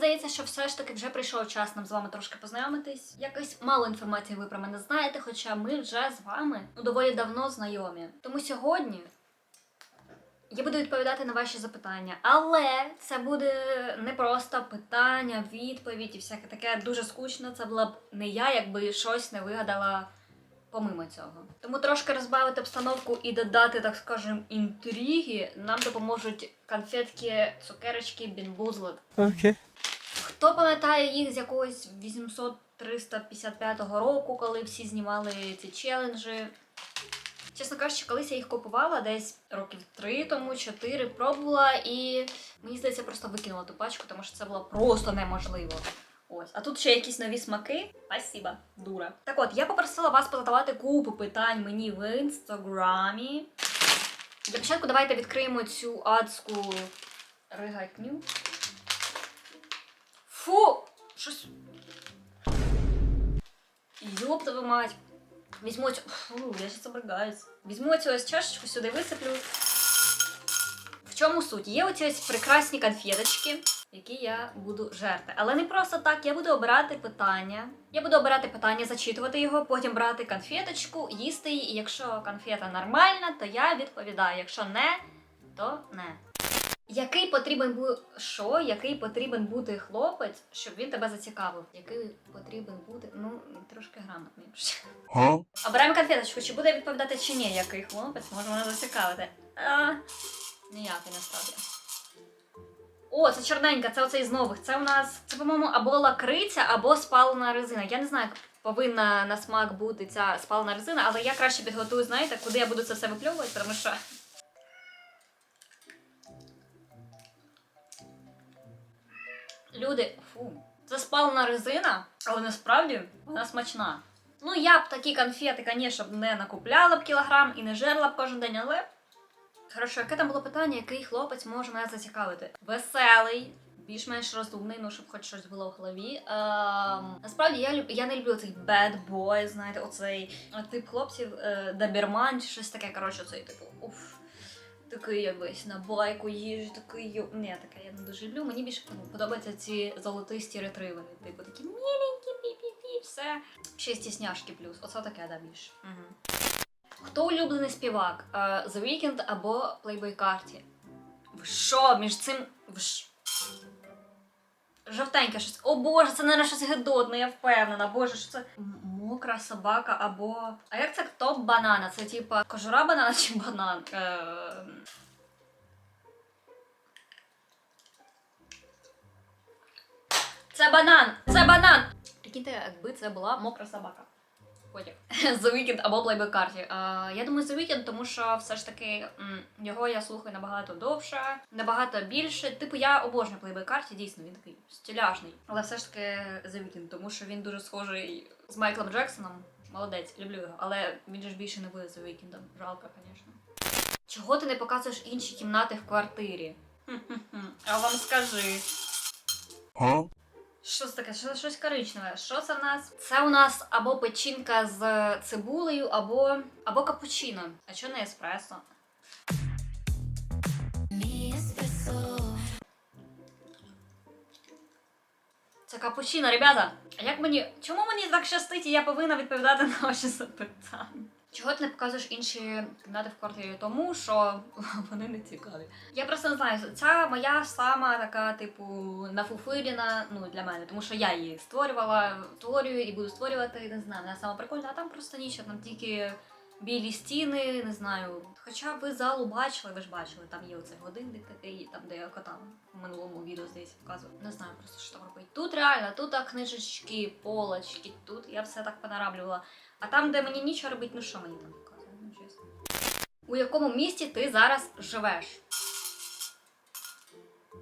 здається, що все ж таки вже прийшов час нам з вами трошки познайомитись. Якось мало інформації ви про мене знаєте, хоча ми вже з вами ну, доволі давно знайомі. Тому сьогодні я буду відповідати на ваші запитання, але це буде не просто питання, відповідь і всяке таке дуже скучно. Це була б не я, якби щось не вигадала помимо цього. Тому трошки розбавити обстановку і додати, так скажем, інтриги нам допоможуть конфетки, цукерочки, бінбузлет. Okay. Хто пам'ятає їх з якогось 800-355 року, коли всі знімали ці челенджі? Чесно кажучи, колись я їх купувала десь років три тому, чотири пробувала, і мені здається, просто викинула ту пачку, тому що це було просто неможливо. Ось, а тут ще якісь нові смаки. Спасибо, дура. Так от, я попросила вас позадавати купу питань мені в інстаграмі. Для початку давайте відкриємо цю адську ригатню. Фу! Щось. Твою мать. Візьму цю. Фу, я щас обригаюсь. Візьму цю ось чашечку, сюди висиплю. В чому суть? Є оці ось прекрасні конфеточки, які я буду жерти. Але не просто так, я буду обирати питання. Я буду обирати питання, зачитувати його, потім брати конфеточку, їсти її. І якщо конфета нормальна, то я відповідаю. Якщо не, то не. Який потрібен бу... що? Який потрібен бути хлопець, щоб він тебе зацікавив? Який потрібен бути? Ну, трошки грамотніше. Huh? Обираємо конфеточку, чи буде відповідати чи ні, який хлопець може мене зацікавити. А, ніякий насправді. О, це чорненька, це оцей з нових. Це у нас, це, по-моєму, або лакриця, або спалена резина. Я не знаю, як повинна на смак бути ця спалена резина, але я краще підготую, знаєте, куди я буду це все випльовувати, тому що. Люди, фу, це спалена резина, але насправді вона смачна. Ну, я б такі конфети, звісно, не накупляла б кілограм і не жерла б кожен день, але. Хорошо, яке там було питання, який хлопець може мене зацікавити? Веселий, більш-менш розумний, ну щоб хоч щось було в голові. Ем, насправді я, люб... я не люблю цей bad boy, знаєте, оцей е, тип хлопців, е, доберман чи щось таке, коротше, цей типу. Уф. Такий якось на байку їжі, такий йо. Ні, таке я не дуже люблю. Мені більше подобаються ці золотисті ретривери. Типу такі міленькі, пі-пі-пі, все. Ще стісняшки плюс. Оце таке, да, більше. Угу. Хто улюблений співак? Е, The Weeknd або Playboy Carti? Ви що, між цим. Ви ж... Жовтеньке щось. О боже, це не щось гидотне, я впевнена. Боже, що це мокра собака або. А як це топ банана? Це типа кожура банана чи банан? Е... Це банан! Це банан! Прикиньте, якби це була мокра собака. Потяг. The Weeknd або Playboy Carti. А, я думаю, The Weeknd, тому що все ж таки його я слухаю набагато довше, набагато більше. Типу, я обожнюю Playboy Carti, дійсно, він такий стиляжний. Але все ж таки The Weeknd, тому що він дуже схожий з Майклом Джексоном. Молодець, люблю його. Але він же ж більше не буде The Weeknd. Жалко, звісно. Чого ти не показуєш інші кімнати в квартирі? Хм-хм-хм. А вам скажи. Huh? Що це таке? Що, щось коричневе. Що це в нас? Це у нас або печінка з цибулею, або, або капучино. А що не еспресо? Це капучино, ребята. А як мені. Чому мені так щастить, і я повинна відповідати на ваші запитання? Чого ти не показуєш інші кімнати в квартирі? Тому що вони не цікаві. Я просто не знаю, ця моя сама така, типу, нафуфиліна, ну для мене, тому що я її створювала, створюю і буду створювати, не знаю, вона сама прикольна, а там просто нічого, там тільки білі стіни, не знаю. Хоча ви залу бачили, ви ж бачили, там є оцей годинник такий, там де я кота в минулому відео здається показував. Не знаю просто, що там робити. Тут реально, тут книжечки, полочки, тут я все так понараблювала. А там, де мені нічого робити, ну що мені там показує, ну чесно. У якому місті ти зараз живеш?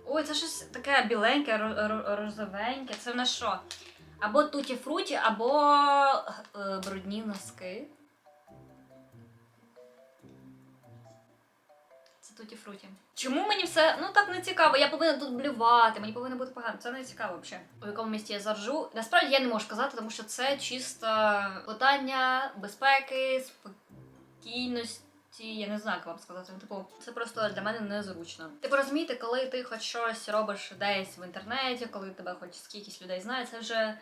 Ой, це щось таке біленьке, ро- ро- розовеньке. Це в нас що? Або туті фруті, або е, брудні носки. Це туті фруті. Чому мені все ну так не цікаво? Я повинна тут блювати, мені повинно бути погано. Це не цікаво взагалі. У якому місті я заржу. Насправді я не можу сказати, тому що це чисто питання безпеки, спокійності. я не знаю, як вам сказати. Ну, Типу, це просто для мене незручно. Типу, розумієте, коли ти хоч щось робиш десь в інтернеті, коли тебе хоч скількись людей знає, це вже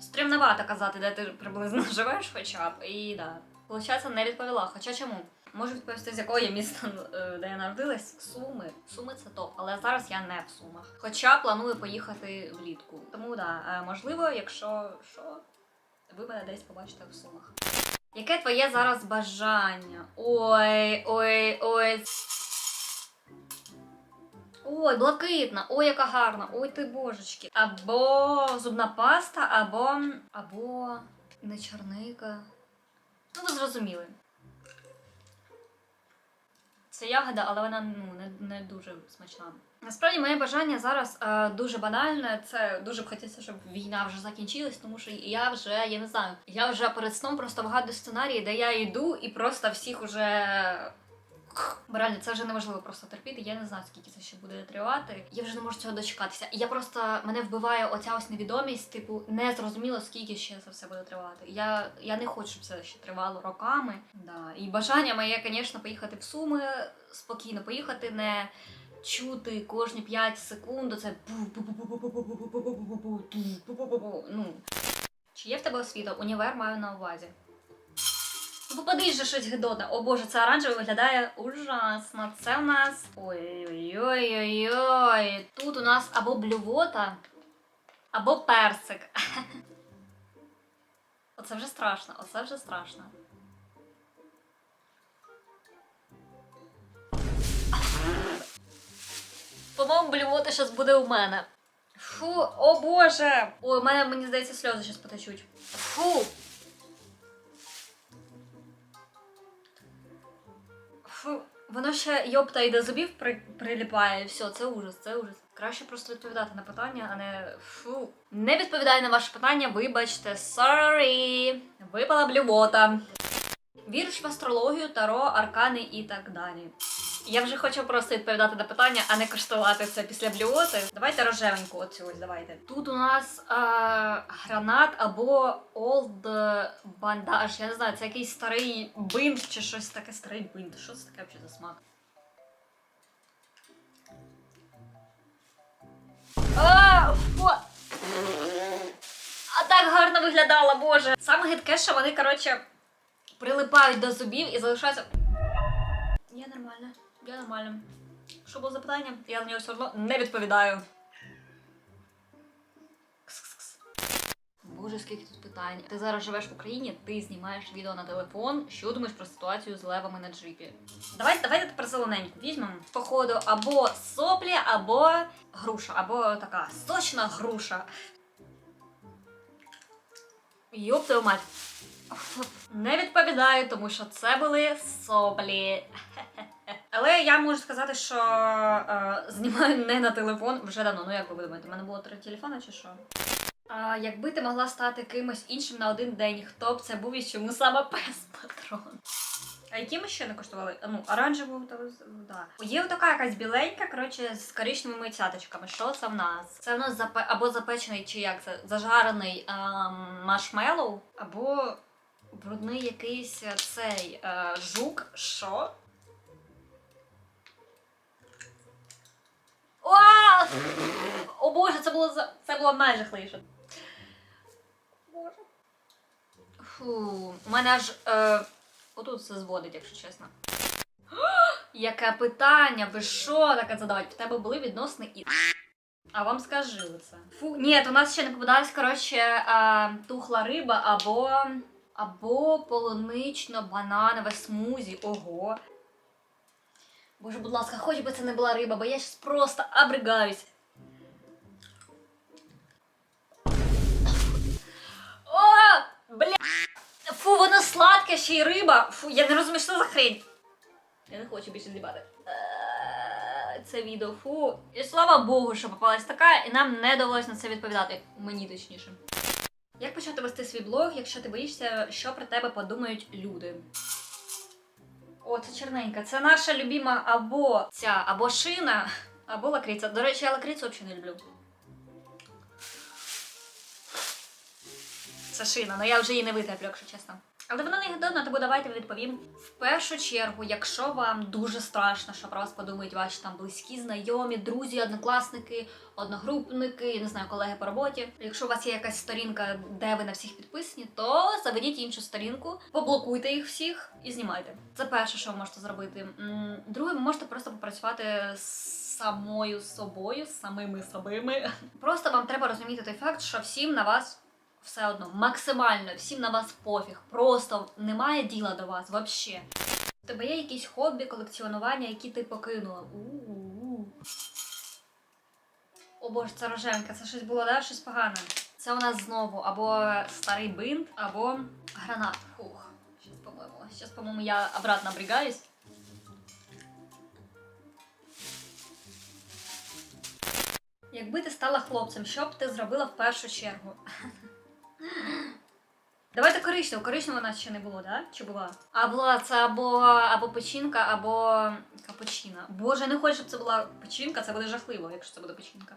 стрімновато казати, де ти приблизно живеш, хоча б. І да. Получається, не відповіла. Хоча чому? Можу відповісти, з якого я міста, е, де я народилась. Суми. Суми це топ, але зараз я не в Сумах. Хоча планую поїхати влітку. Тому да, е, можливо, якщо що, ви мене десь побачите в Сумах. Яке твоє зараз бажання? Ой, ой, ой. Ой, блакитна, ой, яка гарна, ой ти божечки. Або зубна паста, або. або. не чорника. Ну, ви зрозуміли. Це ягода, але вона ну, не, не дуже смачна. Насправді моє бажання зараз е, дуже банальне. Це дуже б хотілося, щоб війна вже закінчилась, тому що я вже, я не знаю, я вже перед сном просто вгадую сценарії, де я йду і просто всіх уже. Бо реально, це вже неможливо просто терпіти. Я не знаю, скільки це ще буде тривати. Я вже не можу цього дочекатися. Я просто мене вбиває оця ось невідомість, типу, не зрозуміло, скільки ще це все буде тривати. Я, я не хочу, щоб це ще тривало роками. Да. І бажання моє, звісно, поїхати в Суми, спокійно поїхати, не чути кожні 5 секунд. Це ну. Чи є в тебе освіта? Універ маю на увазі. Ну, попадись же щось гидотне. О боже, це оранжеве виглядає ужасно. Це в нас. Ой-ой-ой-ой. Тут у нас або блювота, або персик. Оце вже страшно, оце вже страшно. По-моєму, блювота зараз буде у мене. Фу, о боже! Ой, у мене, мені здається, сльози зараз потечуть. Фу! Воно ще йопта і до зубів при, приліпає. Все, це ужас, це ужас. Краще просто відповідати на питання, а не фу. Не відповідаю на ваше питання, вибачте, sorry. Випала блювота. Віриш в астрологію, таро, аркани і так далі. Я вже хочу просто відповідати на питання, а не коштувати це після блювоти. Давайте рожевеньку оцю ось давайте. Тут у нас е, гранат або олд бандаж. Я не знаю, це якийсь старий бинт чи щось таке старий бинт. Що це таке взагалі за смак? А, так гарно виглядала, боже. Саме гидке, що вони, коротше, прилипають до зубів і залишаються. Я нормальна, я нормальна. Що було запитання? Я на нього все одно не відповідаю. Кс-кс-кс. Боже, скільки тут питань. Ти зараз живеш в Україні, ти знімаєш відео на телефон. Що думаєш про ситуацію з левами на джипі? Давайте, давайте тепер зелененьку візьмемо. Походу, або соплі, або груша, або така сочна груша. Йоп мать. Не відповідаю, тому що це були соплі. Але я можу сказати, що е, знімаю не на телефон вже давно. Ну як ви думаєте, у мене було три телефони чи що? А, якби ти могла стати кимось іншим на один день, хто б це був і чому саме пес патрон? А які ми ще не коштували? Ну, оранжеву та да. Є така якась біленька, коротше, з коричневими цяточками. Що це в нас? Це в нас запе... або запечений, чи як це? Зажарений ем, маршмеллоу, або брудний якийсь цей е, жук. Що? О! О боже, це було за- це було найжахливіше. Боже. Фу, у мене аж е, отут все зводить, якщо чесно. Яке питання? Ви що таке задавати? В тебе були відносини і. А вам скажи це. Фу, ні, у нас ще не попадалась, коротше, е, тухла риба або. або полунично-бананове смузі. Ого. Боже, будь ласка, хоч би це не була риба, бо я щас просто обригаюсь. О, бля. Фу, воно сладке ще й риба. Фу, я не розумію, що за хрень. Я не хочу більше знімати. Е, Це відео, фу. І слава Богу, що попалась така, і нам не довелось на це відповідати. Мені точніше. Як почати вести свій блог, якщо ти боїшся, що про тебе подумають люди? О, це черненька. Це наша любима або ця, або шина, або лакриця. До речі, я лакрицю взагалі не люблю. Це шина, але я вже її не витерплю, якщо чесно. Але вона не гидотна, тому давайте відповім. В першу чергу, якщо вам дуже страшно, що про вас подумають ваші там близькі, знайомі, друзі, однокласники, одногрупники, я не знаю, колеги по роботі. Якщо у вас є якась сторінка, де ви на всіх підписані, то заведіть іншу сторінку, поблокуйте їх всіх і знімайте. Це перше, що ви можете зробити. Друге, ви можете просто попрацювати з самою собою, з самими собими. Просто вам треба розуміти той факт, що всім на вас все одно максимально, всім на вас пофіг. Просто немає діла до вас взагалі. У тебе є якісь хобі, колекціонування, які ти покинула. У-у-у. О боже, це роженка, це щось було, да? Щось погане. Це у нас знову або старий бинт, або гранат. Фух. Щас, по-моєму, щас, по-моєму, я обратно обрігаюсь. Якби ти стала хлопцем, що б ти зробила в першу чергу? Давайте коричневу. Коричневу у нас ще не було, да? Чи була? А була це або, або печінка, або капучино. Боже, не хочу, щоб це була печінка, це буде жахливо, якщо це буде печінка.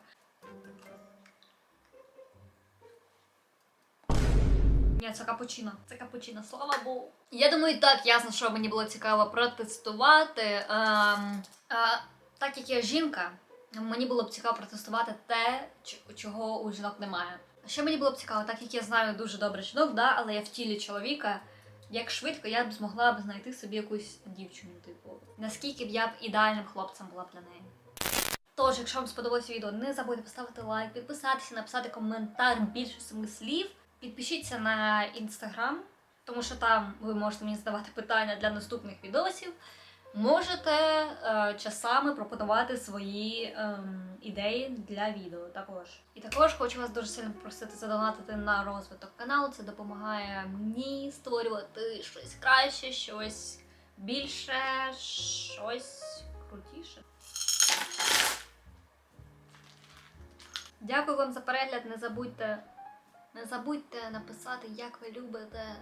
Ні, це капучино. Це капучино, слава Богу. Я думаю, так ясно, що мені було цікаво протестувати. Ем, а, так як я жінка, мені було б цікаво протестувати те, чого у жінок немає. Ще мені було б цікаво, так як я знаю дуже добре жінок, да, але я в тілі чоловіка. Як швидко я б змогла б знайти собі якусь дівчину, типу, наскільки б я б ідеальним хлопцем була для неї. Тож, якщо вам сподобалося відео, не забудьте поставити лайк, підписатися, написати коментар більше семи слів. Підпишіться на інстаграм, тому що там ви можете мені задавати питання для наступних відосів. Можете е, часами пропонувати свої ем, ідеї для відео також. І також хочу вас дуже сильно попросити задонатити на розвиток каналу. Це допомагає мені створювати щось краще, щось більше, щось крутіше. Дякую вам за перегляд. Не забудьте, не забудьте написати, як ви любите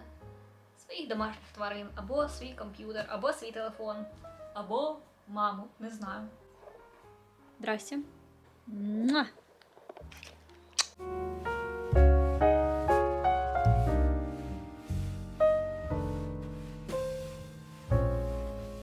своїх домашніх тварин, або свій комп'ютер, або свій телефон, або маму, не знаю. Здрасте. Муа.